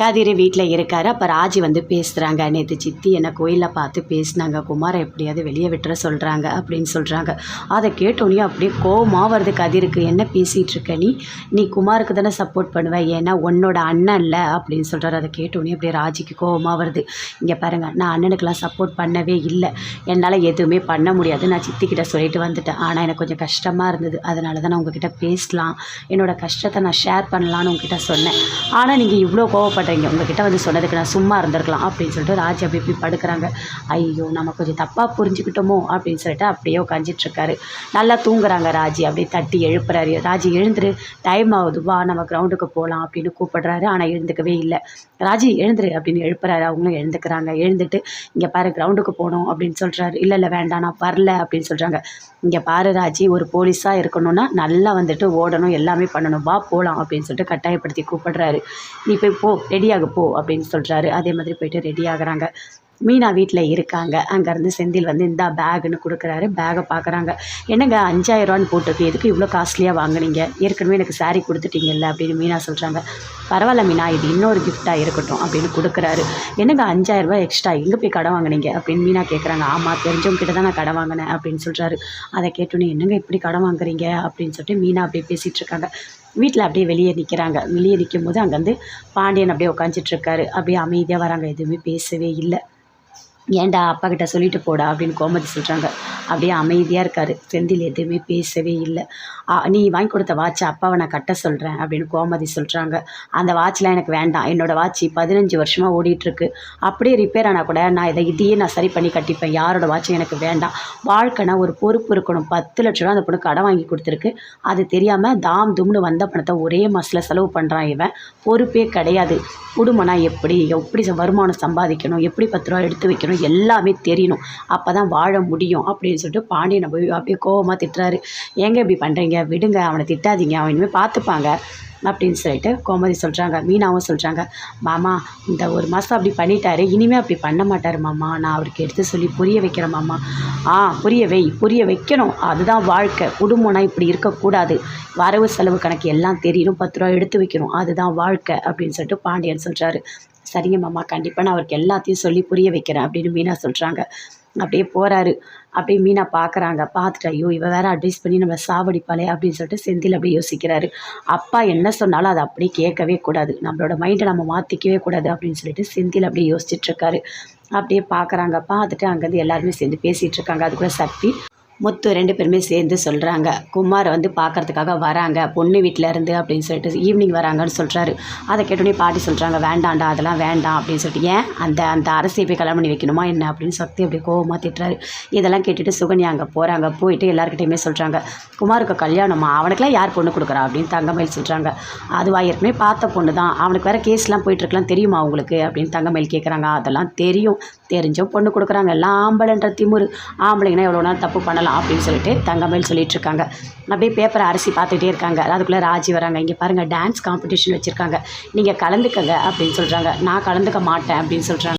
கதிர் வீட்டில் இருக்கார். அப்போ ராஜி வந்து பேசுகிறாங்க நேற்று சித்தி என்னை கோயிலில் பார்த்து பேசினாங்க. குமாரை எப்படியாவது வெளியே விட்டுற சொல்கிறாங்க அப்படின்னு சொல்கிறாங்க அதை கேட்டோன்னே அப்படியே கோவமாக வருது கதிருக்கு. என்ன பேசிகிட்டு இருக்க நீ? நீ குமாருக்கு தானே சப்போர்ட் பண்ணுவேன் ஏன்னா உன்னோட அண்ணன் இல்லை. அப்படின்னு சொல்கிறார் அதை கேட்டோன்னே அப்படியே ராஜிக்கு கோவமாக வருது. இங்கே பாருங்கள் நான் அண்ணனுக்கெல்லாம் சப்போர்ட் பண்ணவே இல்லை. என்னால் எதுவுமே பண்ண முடியாது. நான் சித்திக்கிட்ட சொல்லிட்டு வந்துட்டேன். ஆனால் எனக்கு கொஞ்சம் கஷ்டமாக இருந்தது. அதனால தான் நான் உங்ககிட்ட பேசலாம். என்னோடய கஷ்டத்தை நான் ஷேர் பண்ணலான்னு உங்ககிட்ட சொன்னேன். ஆனால் நீங்கள் இவ்வளோ பண்ணுறீங்க உங்ககிட்ட வந்து சொன்னதுக்கு நான் சும்மா இருந்திருக்கலாம் அப்படின்னு சொல்லிட்டு ராஜி அப்படி இப்படி படுக்கிறாங்க. ஐயோ நம்ம கொஞ்சம் தப்பாக புரிஞ்சுக்கிட்டோமோ அப்படின்னு சொல்லிட்டு அப்படியே உட்காந்துட்டுருக்காரு நல்லா தூங்குறாங்க ராஜி. அப்படியே தட்டி எழுப்புறாரு. ராஜி எழுந்துரு. டைம் ஆகுது. வா நம்ம கிரவுண்டுக்கு போகலாம் அப்படின்னு கூப்பிடுறாரு. ஆனால் எழுந்துக்கவே இல்லை. ராஜி எழுந்துரு அப்படின்னு எழுப்புறாரு. அவங்களும் எழுந்துக்கிறாங்க. எழுந்துட்டு இங்கே பாரு கிரவுண்டுக்கு போகணும் அப்படின்னு சொல்கிறாரு இல்லை இல்லை வேண்டாம். நான் வரல அப்படின்னு சொல்கிறாங்க இங்கே பாரு ராஜி. ஒரு போலீஸாக இருக்கணும்னா நல்லா வந்துட்டு ஓடணும். எல்லாமே பண்ணணும். வா போகலாம் அப்படின்னு சொல்லிட்டு கட்டாயப்படுத்தி கூப்பிடுறாரு. நீ போய் போ. ரெடியாக போ அப்படின்னு சொல்கிறாரு அதே மாதிரி போயிட்டு ரெடி ஆகுறாங்க. மீனா வீட்டில் இருக்காங்க. அங்கேருந்து செந்தில் வந்து இந்தா பேகுன்னு கொடுக்குறாரு. பேகை பார்க்குறாங்க. என்னங்க அஞ்சாயிரரூவான்னு போட்டிருக்கு. எதுக்கு இவ்வளோ காஸ்ட்லியாக வாங்குனீங்க? ஏற்கனவே எனக்கு சாரீ கொடுத்துட்டீங்கல்ல அப்படின்னு மீனா சொல்கிறாங்க பரவாயில்ல மீனா இது இன்னொரு கிஃப்டாக இருக்கட்டும் அப்படின்னு கொடுக்குறாரு. என்னங்க அஞ்சாயிரரூபா எக்ஸ்ட்ரா எங்கே போய் கடை வாங்குனீங்க? அப்படின்னு மீனா கேட்குறாங்க ஆமாம் தெரிஞ்சவங்க கிட்ட தான் நான் கடை வாங்கினேன் அப்படின்னு சொல்கிறாரு அதை கேட்டோன்னே என்னங்க இப்படி கடை வாங்குறீங்க? அப்படின்னு சொல்லிட்டு மீனா அப்படியே பேசிகிட்டு இருக்காங்க. வீட்டில் அப்படியே வெளியே நிற்கிறாங்க வெளியே நிற்கும் போது அங்கேருந்து பாண்டியன் அப்படியே உட்காந்துட்டு இருக்காரு. அப்படியே அமைதியாக வராங்க. எதுவுமே பேசவே இல்லை. ஏன்டா அப்பா கிட்ட சொல்லிட்டு போடா அப்படின்னு கோமதி சொல்கிறாங்க அப்படியே அமைதியாக இருக்காரு. செந்தில் எதுவுமே பேசவே இல்லை. நீ வாங்கி கொடுத்த வாட்சை அப்பாவை நான் கட்ட சொல்கிறேன் அப்படின்னு கோமதி சொல்கிறாங்க அந்த வாட்ச்லாம் எனக்கு வேண்டாம். என்னோடய வாட்ச் பதினஞ்சு வருஷமாக ஓடிட்டுருக்கு. அப்படியே ரிப்பேர் ஆனால் கூட நான் இதை இதையே நான் சரி பண்ணி கட்டிப்பேன். யாரோட வாட்சும் எனக்கு வேண்டாம். வாழ்க்கைனா ஒரு பொறுப்பு இருக்கணும். பத்து லட்ச ரூபா அந்த பொண்ணு கடன் வாங்கி கொடுத்துருக்கு. அது தெரியாமல் தாம் தும்னு வந்த பணத்தை ஒரே மாதத்தில் செலவு பண்ணுறான் இவன். பொறுப்பே கிடையாது. குடும்பம்னா எப்படி? எப்படி வருமானம் சம்பாதிக்கணும்? எப்படி பத்து ரூபா எடுத்து வைக்கணும்? எல்லாமே தெரியணும். அப்போ தான் வாழ முடியும் அப்படின்னு சொல்லிட்டு பாண்டியனை போய் அப்படியே கோவமாக திட்டுறாரு. ஏங்க இப்படி பண்ணுறீங்க விடுங்க அவனை திட்டாதீங்க. அவன் இனிமேல் பார்த்துப்பாங்க. அப்படின்னு சொல்லிட்டு கோமதி சொல்கிறாங்க மீனாவும் சொல்கிறாங்க மாமா இந்த ஒரு மாதம் அப்படி பண்ணிட்டாரு. இனிமேல் அப்படி பண்ண மாட்டார் மாமா. நான் அவருக்கு எடுத்து சொல்லி புரிய வைக்கிறேன் மாமா. ஆ புரிய வை புரிய வைக்கணும். அதுதான் வாழ்க்கை. குடும்பம்னா இப்படி இருக்கக்கூடாது. வரவு செலவு கணக்கு எல்லாம் தெரியணும் பத்து ரூபா எடுத்து வைக்கணும். அதுதான் வாழ்க்கை அப்படின்னு சொல்லிட்டு பாண்டியன் சொல்கிறாரு சரிங்க மாமா. கண்டிப்பாக நான் அவருக்கு எல்லாத்தையும் சொல்லி புரிய வைக்கிறேன் அப்படின்னு மீனா சொல்கிறாங்க அப்படியே போகிறாரு அப்படியே மீனா பார்க்குறாங்க பார்த்துட்டு ஐயோ இவ வேற அட்வைஸ் பண்ணி நம்ம சாவடிப்பாளே அப்படின்னு சொல்லிட்டு செந்தில் அப்படியே யோசிக்கிறாரு. அப்பா என்ன சொன்னாலும் அதை அப்படியே கேட்கவே கூடாது. நம்மளோட மைண்டை நம்ம மாற்றிக்கவே கூடாது அப்படின்னு சொல்லிட்டு செந்தில் அப்படியே யோசிச்சுட்ருக்காரு அப்படியே பார்க்குறாங்க பார்த்துட்டு அங்கேருந்து எல்லாருமே சேர்ந்து பேசிகிட்டு இருக்காங்க. அது கூட சப்பி முத்து ரெண்டு பேருமே சேர்ந்து சொல்கிறாங்க குமாரை வந்து பார்க்கறதுக்காக வராங்க. பொண்ணு வீட்டில் இருந்து அப்படின்னு சொல்லிட்டு ஈவினிங் வராங்கன்னு சொல்கிறாரு அதை கேட்டோடனே பாட்டி சொல்கிறாங்க வேண்டாம்டா அதெல்லாம் வேண்டாம். அப்படின்னு சொல்லிட்டு ஏன்? அந்த அந்த அரசியை போய் கல்யாணம் பண்ணி வைக்கணுமா என்ன? அப்படின்னு சக்தி அப்படியே கோவமாக திட்டுறாரு. இதெல்லாம் கேட்டுட்டு சுகன்யா அங்கே போகிறாங்க போயிட்டு எல்லாருக்கிட்டையுமே சொல்கிறாங்க குமாருக்கு கல்யாணமா? அவனுக்குலாம் யார் பொண்ணு கொடுக்குறா? அப்படின்னு தங்கமயில் சொல்கிறாங்க அதுவா ஏற்கனவே பார்த்த பொண்ணு தான். அவனுக்கு வேறு கேஸ்லாம் போயிட்டுருக்கலாம் தெரியுமா அவங்களுக்கு அப்படின்னு தங்கமயில் கேட்குறாங்க அதெல்லாம் தெரியும். தெரிஞ்சும் பொண்ணு கொடுக்குறாங்க. எல்லாம் ஆம்பளைன்ற திமுரு. ஆம்பளைங்கன்னா எவ்வளோ நாள் தப்பு பண்ணலாம்? அப்படின்னு சொல்லிட்டு தங்கமேல் சொல்லிட்டு இருக்காங்க அப்படியே பேப்பரை அரிசி பார்த்துட்டே இருக்காங்க. அதுக்குள்ளே ராஜி வராங்க. இங்கே பாருங்கள் டான்ஸ் காம்படிஷன் வச்சுருக்காங்க. நீங்கள் கலந்துக்கங்க அப்படின்னு சொல்கிறாங்க நான் கலந்துக்க மாட்டேன் அப்படின்னு சொல்கிறாங்க